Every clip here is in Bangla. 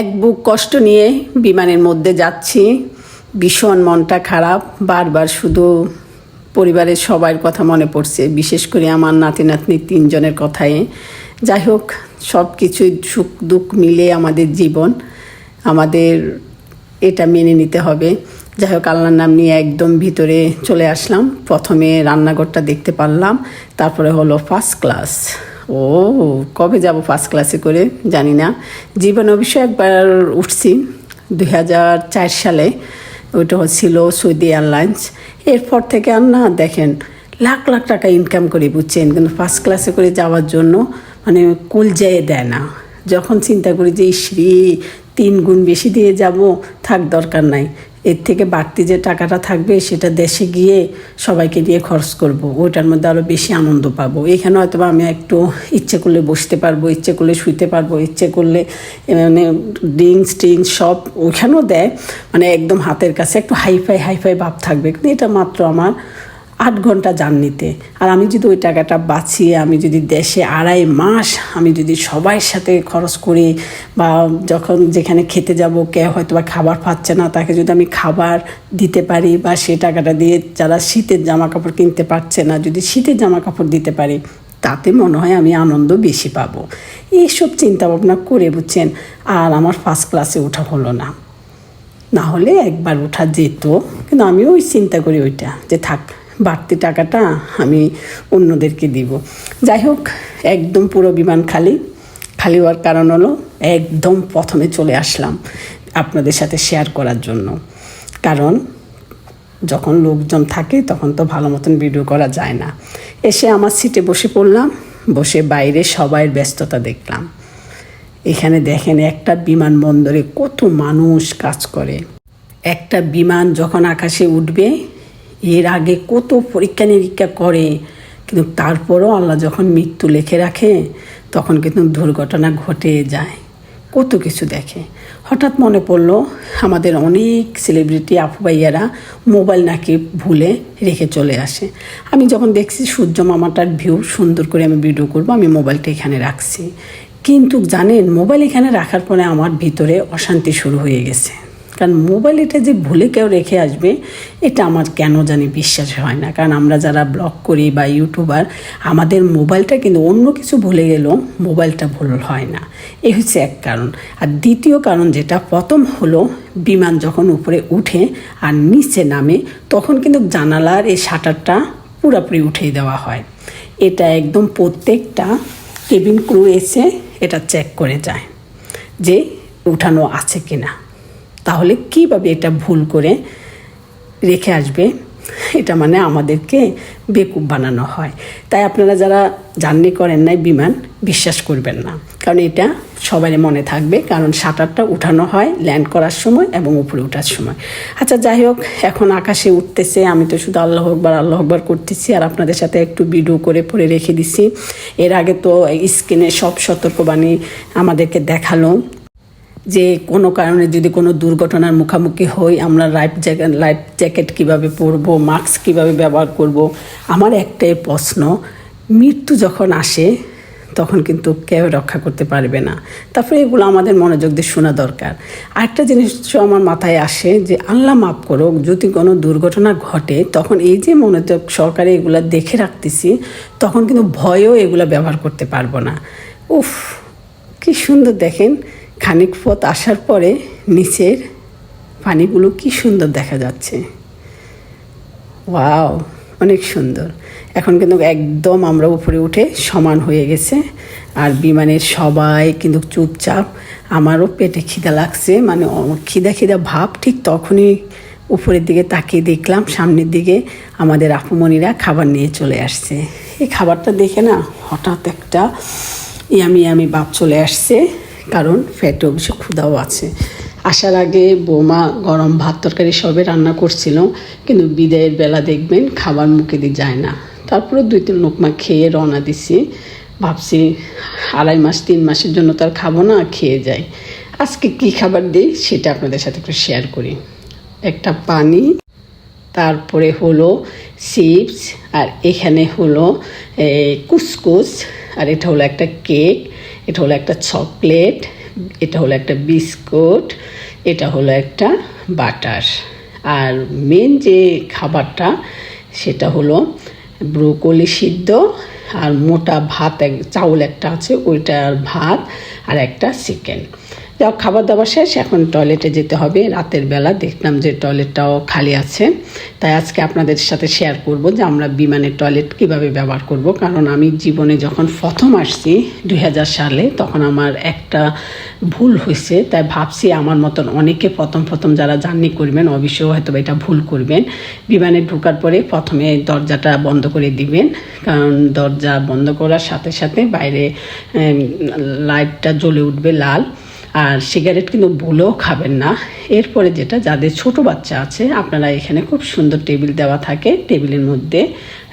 এক বুক কষ্ট নিয়ে বিমানের মধ্যে যাচ্ছি। ভীষণ মনটা খারাপ। বারবার শুধু পরিবারের সবার কথা মনে পড়ছে। বিশেষ করে আমার নাতি নাতনি তিনজনের কথাই। যাই হোক সব কিছুই সুখ দুঃখ মিলে আমাদের জীবন। আমাদের এটা মেনে নিতে হবে। যাই হোক, আল্লাহর নাম নিয়ে একদম ভিতরে চলে আসলাম। প্রথমে রান্নাঘরটা দেখতে পারলাম। তারপরে হলো ফার্স্ট ক্লাস ও, কবে যাব ফার্স্ট ক্লাসে করে? জানি না। জীবন অবশ্য একবার উঠছি, দুই হাজার চার সালে। ওইটা হচ্ছিল সৌদি এয়ারলাইন্স এরপর থেকে আর না, দেখেন, লাখ লাখ টাকা ইনকাম করে, বুঝছেন? কিন্তু ফার্স্ট ক্লাসে করে যাওয়ার জন্য মানে কুল যেয়ে দেয় না। যখন চিন্তা করি যে শ্রী তিন গুণ বেশি দিয়ে যাব, থাক দরকার নাই। এর থেকে বাড়তি যে টাকাটা থাকবে সেটা দেশে গিয়ে সবাইকে দিয়ে খরচ করব। ওইটার মধ্যে আরও বেশি আনন্দ পাবো। এখানে হয়তোবা আমি একটু ইচ্ছে করলে বসতে পারব, ইচ্ছে করলে শুইতে পারব, ইচ্ছে করলে মানে ড্রিঙ্কস টিঙ্কস সব ওইখানেও দেয়। মানে একদম হাতের কাছে একটু হাইফাই হাইফাই ভাব থাকবে। কিন্তু এটা মাত্র আমার আট ঘণ্টা জার্নিতে। আর আমি যদি ওই টাকাটা বাঁচিয়ে, আমি যদি দেশে আড়াই মাস, আমি যদি সবার সাথে খরচ করি বা যখন যেখানে খেতে যাব কে হয়তো বা খাবার পাচ্ছে না, তাকে যদি আমি খাবার দিতে পারি বা সেই টাকাটা দিয়ে যারা শীতের জামা কাপড় কিনতে পারছে না, যদি শীতের জামা কাপড় দিতে পারি, তাতে মনে হয় আমি আনন্দ বেশি পাবো। এইসব চিন্তাভাবনা করে, বুঝছেন? আর আমার ফার্স্ট ক্লাসে ওঠা হলো না। না হলে একবার ওঠা যেত, কিন্তু আমিও ওই চিন্তা করি ওইটা, যে থাক। বাড়তি টাকাটা আমি অন্যদেরকে দিব। যাই হোক, একদম পুরো বিমান খালি। খালি হওয়ার কারণ হলো একদম প্রথমে চলে আসলাম আপনাদের সাথে শেয়ার করার জন্য। কারণ যখন লোকজন থাকে তখন তো ভালো মতন ভিডিও করা যায় না। এসে আমার সিটে বসে পড়লাম, বসে বাইরে সবাই ব্যস্ততা দেখলাম। এখানে দেখেন একটা বিমানবন্দরে কত মানুষ কাজ করে। একটা বিমান যখন আকাশে উঠবে এর আগে কত পরীক্ষা নিরীক্ষা করে, কিন্তু তারপরও আল্লাহ যখন মৃত্যু লেখে রাখে, তখন কিন্তু দুর্ঘটনা ঘটে যায়। কত কিছু দেখে। হঠাৎ মনে পড়ল, আমাদের অনেক সেলিব্রিটি আপু ভাইয়ারা মোবাইল নাকি ভুলে রেখে চলে আসে। আমি যখন দেখছি সূর্য মামাটার ভিউ সুন্দর করে আমি ভিডিও করব, আমি মোবাইলটা এখানে রাখছি। কিন্তু জানেন, মোবাইল এখানে রাখার পরে আমার ভিতরে অশান্তি শুরু হয়ে গেছে। কারণ মোবাইল এটা যে ভুলে কেউ রেখে আসবে, এটা আমার কেন জানি বিশ্বাস হয় না। কারণ আমরা যারা ব্লগ করি বা ইউটিউবার আমাদের মোবাইলটা কিন্তু অন্য কিছু ভুলে গেলেও মোবাইলটা ভুল হয় না। এই হচ্ছে এক কারণ। আর দ্বিতীয় কারণ যেটা, প্রথম হলো বিমান যখন উপরে উঠে আর নিচে নামে, তখন কিন্তু জানালার এই শাটারটা পুরোপুরি উঠিয়ে দেওয়া হয়। এটা একদম প্রত্যেকটা কেবিন ক্রু এসে এটা চেক করে যায় যে উঠানো আছে কিনা। তাহলে কীভাবে এটা ভুল করে রেখে আসবে? এটা মানে আমাদেরকে বেকুব বানানো হয়। তাই আপনারা যারা জার্নি করেন নাই বিমান, বিশ্বাস করবেন না। কারণ এটা সবারই মনে থাকবে। কারণ শাটারটা উঠানো হয় ল্যান্ড করার সময় এবং উপরে ওঠার সময়। আচ্ছা যাই হোক, এখন আকাশে উঠতেছে। আমি তো শুধু আল্লাহ আকবার আল্লাহ আকবার করতেছি। আর আপনাদের সাথে একটু ভিডিও করে পরে রেখে দিছি। এর আগে তো স্ক্রিনে সব সতর্কবাণী আমাদেরকে দেখাল। যে কোনো কারণে যদি কোনো দুর্ঘটনার মুখোমুখি হই, আমরা লাইফ জ্যাকেট লাইফ জ্যাকেট কীভাবে পরবো মাস্ক কীভাবে ব্যবহার করব, আমার একটাই প্রশ্ন, মৃত্যু যখন আসে, তখন কিন্তু কেউ রক্ষা করতে পারবে না। তারপরে এগুলো আমাদের মনোযোগ দিয়ে শোনা দরকার। আরেকটা জিনিস আমার মাথায় আসে যে, আল্লাহ মাফ করুক, যদি কোনো দুর্ঘটনা ঘটে, তখন এই যে মনোযোগ সরকারে এগুলো দেখে রাখতেছি, তখন কিন্তু ভয়েও এগুলো ব্যবহার করতে পারব না। উফ, কি সুন্দর দেখেন। খানিক পথ আসার পরে নিচের পানিগুলো কি সুন্দর দেখা যাচ্ছে। ওয়াও, অনেক সুন্দর। এখন কিন্তু একদম আমরা উপরে উঠে সমান হয়ে গেছে। আর বিমানের সবাই কিন্তু চুপচাপ। আমারও পেটে খিদা লাগছে মানে খিদা খিদা ভাব ঠিক তখনই উপরের দিকে তাকিয়ে দেখলাম, সামনের দিকে আমাদের আপুমণিরা খাবার নিয়ে চলে আসছে। এই খাবারটা দেখে না হঠাৎ একটা ইয়ামি ইয়ামি ভাব চলে আসছে। কারণ ফ্যাটে অবশ্য ক্ষুদাও আছে। আসার আগে বৌমা গরম ভাত তরকারি সবে রান্না করছিল, কিন্তু বিদায়ের বেলা দেখবেন খাবার মুখে দিয়ে যায় না। তারপরে দুই তিন লোকমা খেয়ে রওনা দিছি। ভাবছি আড়াই মাস, তিন মাসের জন্য তার খাব না, খেয়ে যাই। আজকে কি খাবার দিই সেটা আপনাদের সাথে একটু শেয়ার করি। একটা পানি, তারপরে হলো চিপস, আর এখানে হলো কুসকুস, আর এটা হলো একটা কেক। এটা হলো একটা চকলেট, এটা হলো একটা বিস্কুট, এটা হলো একটা বাটার। আর মেন যে খাবারটা, সেটা হলো ব্রোকলি সিদ্ধ আর মোটা ভাত, এক চাউল একটা আছে ওইটার ভাত আর একটা চিকেন। যাক খাবার দাবার শেষ, এখন টয়লেটে যেতে হবে। রাতের বেলা দেখলাম যে টয়লেটটাও খালি আছে। তাই আজকে আপনাদের সাথে শেয়ার করব যে আমরা বিমানের টয়লেট কীভাবে ব্যবহার করব। কারণ আমি জীবনে যখন প্রথম আসছি দু হাজার সালে, তখন আমার একটা ভুল হয়েছে। তাই ভাবছি আমার মতন অনেকে প্রথম প্রথম যারা জার্নি করবেন, অবশ্যই হয়তো এটা ভুল করবেন। বিমানে ঢোকার পরে প্রথমে দরজাটা বন্ধ করে দিবেন। কারণ দরজা বন্ধ করার সাথে সাথে বাইরে লাইটটা জ্বলে উঠবে লাল। আর সিগারেট কিন্তু ভুলেও খাবেন না। এরপরে যেটা, যাদের ছোট বাচ্চা আছে, আপনারা এখানে খুব সুন্দর টেবিল দেওয়া থাকে। টেবিলের মধ্যে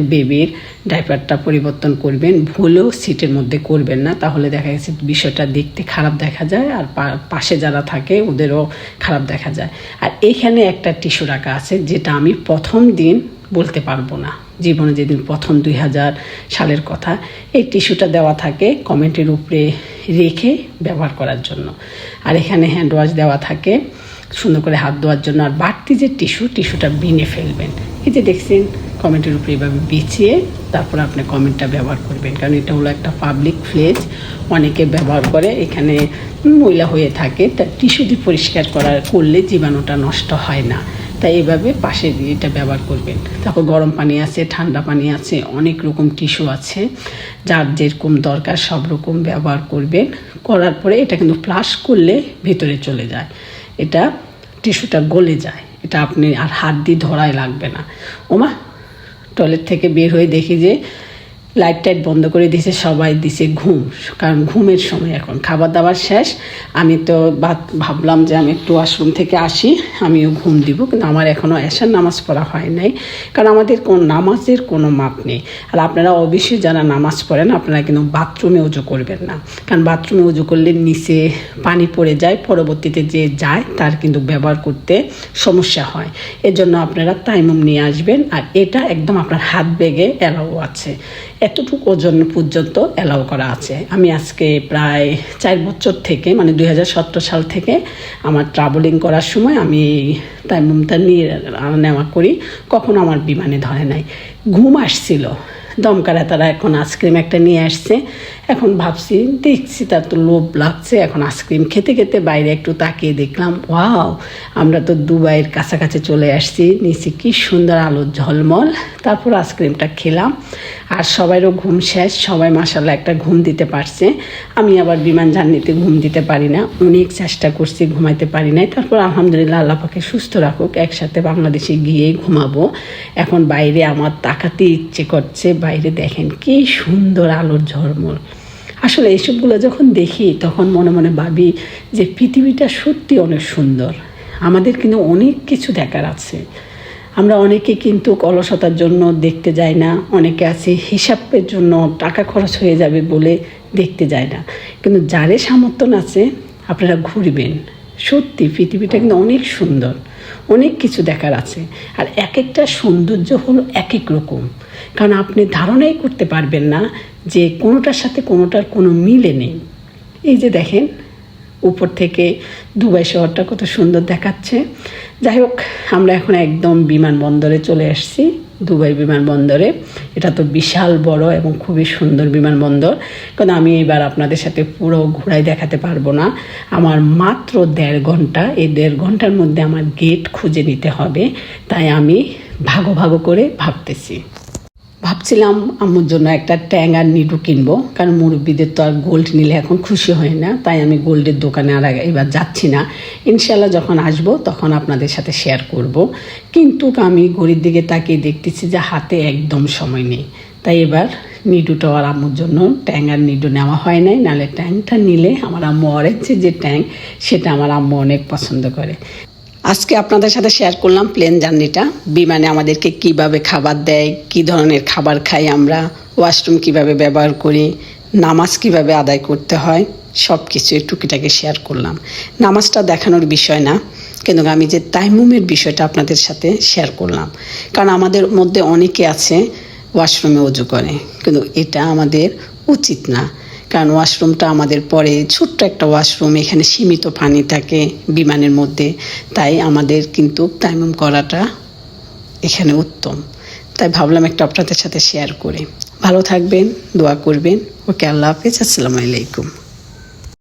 বেবির ডাইপারটা পরিবর্তন করবেন। ভুলেও সিটের মধ্যে করবেন না। তাহলে দেখা গেছে বিষয়টা দেখতে খারাপ দেখা যায় আর পাশে যারা থাকে, ওদেরও খারাপ দেখা যায়। আর এখানে একটা টিস্যু রাখা আছে, যেটা আমি প্রথম দিন বলতে পারব না। জীবনে যেদিন প্রথম দুই হাজার সালের কথা, এই টিস্যুটা দেওয়া থাকে কমেন্টের উপরে রেখে ব্যবহার করার জন্য। আর এখানে হ্যান্ড ওয়াশ দেওয়া থাকে, সুন্দর করে হাত ধোয়ার জন্য। আর বাড়তি যে টিস্যু, টিস্যুটা বিনে ফেলবেন। এই যে দেখছেন, কমেন্টের উপরে এভাবে বিছিয়ে তারপর আপনি কমেন্টটা ব্যবহার করবেন। কারণ এটা হলো একটা পাবলিক প্লেস অনেকে ব্যবহার করে, এখানে ময়লা হয়ে থাকে। তা টিস্যু দিয়ে পরিষ্কার করার করলে জীবাণুটা নষ্ট হয় না। তাই এভাবে পাশে দিয়ে এটা ব্যবহার করবেন। তারপর গরম পানি আছে, ঠান্ডা পানি আছে, অনেক রকম টিস্যু আছে, যার যেরকম দরকার সব রকম ব্যবহার করবেন। করার পরে এটা কিন্তু ফ্লাশ করলে ভিতরে চলে যায়। এটা টিস্যুটা গলে যায়। এটা আপনি আর হাত দিয়ে ধরাই লাগবে না। ওমা টয়লেট থেকে বের হয়ে দেখি যে লাইট টাইট বন্ধ করে দিয়েছে সবাই দিছে ঘুম। কারণ ঘুমের সময় এখন খাবার দাবার শেষ। আমি তো ভাবলাম যে আমি একটু ওয়াশরুম থেকে আসি, আমিও ঘুম দিব। কিন্তু আমার এখনও এসার নামাজ পড়া হয় নাই। কারণ আমাদের কোন নামাজের কোনো মাপ নেই। আর আপনারা অবশ্যই যারা নামাজ পড়েন, আপনারা কিন্তু বাথরুমে উজু করবেন না। কারণ বাথরুমে উজু করলে নিচে পানি পড়ে যায়, পরবর্তীতে যে যায়, তার কিন্তু ব্যবহার করতে সমস্যা হয়। এর জন্য আপনারা তাইমুম নিয়ে আসবেন। আর এটা একদম আপনার হাত বেগে অ্যালাউ আছে। এতটুকু ওজন পর্যন্ত অ্যালাউ করা আছে। আমি আজকে প্রায় চার বছর থেকে মানে দুই হাজার সতেরো সাল থেকে আমার ট্রাভেলিং করার সময় আমি এই তাইমুমটা নিয়ে নেওয়া করি। কখনো আমার বিমানে ধরে নাই। ঘুম আসছিল। দমকারা তারা এখন আইসক্রিম একটা নিয়ে আসছে। এখন ভাবছি, দেখছি তার তো লোভ লাগছে। এখন আইসক্রিম খেতে খেতে বাইরে একটু তাকিয়ে দেখলাম, ওয়াও, আমরা তো দুবাইয়ের কাছাকাছি চলে আসছি। নিচে কি সুন্দর আলোর ঝলমল। তারপর আইসক্রিমটা খেলাম। আর সবাইরও ঘুম শেষ, সবাই মাসাল্লাহ একটা ঘুম দিতে পারছে। আমি আবার বিমান জার্নিতে ঘুম দিতে পারি না, অনেক চেষ্টা করছি ঘুমাইতে পারি নাই। তারপর আলহামদুলিল্লাহ আল্লাহ পাকে সুস্থ রাখুক, একসাথে বাংলাদেশে গিয়েই ঘুমাবো। এখন বাইরে আমার তাকাতে ইচ্ছে করছে, বাইরে দেখেন কি সুন্দর আলোর ঝলমল। আসলে এইসবগুলো যখন দেখি, তখন মনে মনে ভাবি যে পৃথিবীটা সত্যি অনেক সুন্দর। আমাদের কিন্তু অনেক কিছু দেখার আছে। আমরা অনেকে কিন্তু অলসতার জন্য দেখতে যাই না, অনেকে আছে হিসাবের জন্য টাকা খরচ হয়ে যাবে বলে দেখতে যায় না। কিন্তু যারে সামর্থ্য আছে, আপনারা ঘুরবেন। সত্যি, পৃথিবীটা কিন্তু অনেক সুন্দর, অনেক কিছু দেখার আছে। আর এক একটা সৌন্দর্য হলো এক এক রকম। কারণ আপনি ধারণাই করতে পারবেন না যে কোনোটার সাথে কোনোটার কোনো মিলে নেই। এই যে দেখেন উপর থেকে দুবাই শহরটা কত সুন্দর দেখাচ্ছে। যাই হোক, আমরা এখন একদম বিমানবন্দরে চলে আসছি, দুবাই বিমানবন্দরে। এটা তো বিশাল বড় এবং খুবই সুন্দর বিমানবন্দর। কারণ আমি এবার আপনাদের সাথে পুরো ঘোরাই দেখাতে পারব না। আমার মাত্র দেড় ঘণ্টা, এই দেড় ঘণ্টার মধ্যে আমার গেট খুঁজে নিতে হবে। তাই আমি ভাগো ভাগো করে ভাবতেছি। ভাবছিলাম আম্মুর জন্য একটা ট্যাং আর নিডু কিনবো, কারণ মুরব্বীদের তো আর গোল্ড নিলে এখন খুশি হয় না, তাই আমি গোল্ডের দোকানে আর এবার যাচ্ছি না। ইনশাল্লাহ যখন আসব তখন আপনাদের সাথে শেয়ার করব। কিন্তু আমি ঘড়ির দিকে তাকিয়ে দেখতেছি যে হাতে একদম সময় নেই। তাই এবার নিডুটা আর আম্মুর জন্য ট্যাং আর নিডু নেওয়া হয় নাই নাহলে ট্যাংটা নিলে আমার আম্মু অরেঞ্জের যে ট্যাং সেটা আমার আম্মু অনেক পছন্দ করে। আজকে আপনাদের সাথে শেয়ার করলাম প্লেন জার্নিটা। বিমানে আমাদেরকে কীভাবে খাবার দেয়, কি ধরনের খাবার খাই আমরা ওয়াশরুম কীভাবে ব্যবহার করি, নামাজ কীভাবে আদায় করতে হয় সব কিছু টুকিটাকে শেয়ার করলাম। নামাজটা দেখানোর বিষয় না, কিন্তু আমি যে তাইমুমের বিষয়টা আপনাদের সাথে শেয়ার করলাম। কারণ আমাদের মধ্যে অনেকে আছে ওয়াশরুমে উজু করে, কিন্তু এটা আমাদের উচিত না। কারণ ওয়াশরুমটা আমাদের পরে ছোট্ট একটা ওয়াশরুম, এখানে সীমিত পানি থাকে বিমানের মধ্যে। তাই আমাদের কিন্তু তাইমুম করাটা এখানে উত্তম। তাই ভাবলাম একটা আপনাদের সাথে শেয়ার করে। ভালো থাকবেন, দোয়া করবেন। ওকে, আল্লাহ হাফেজ। আসসালামু আলাইকুম।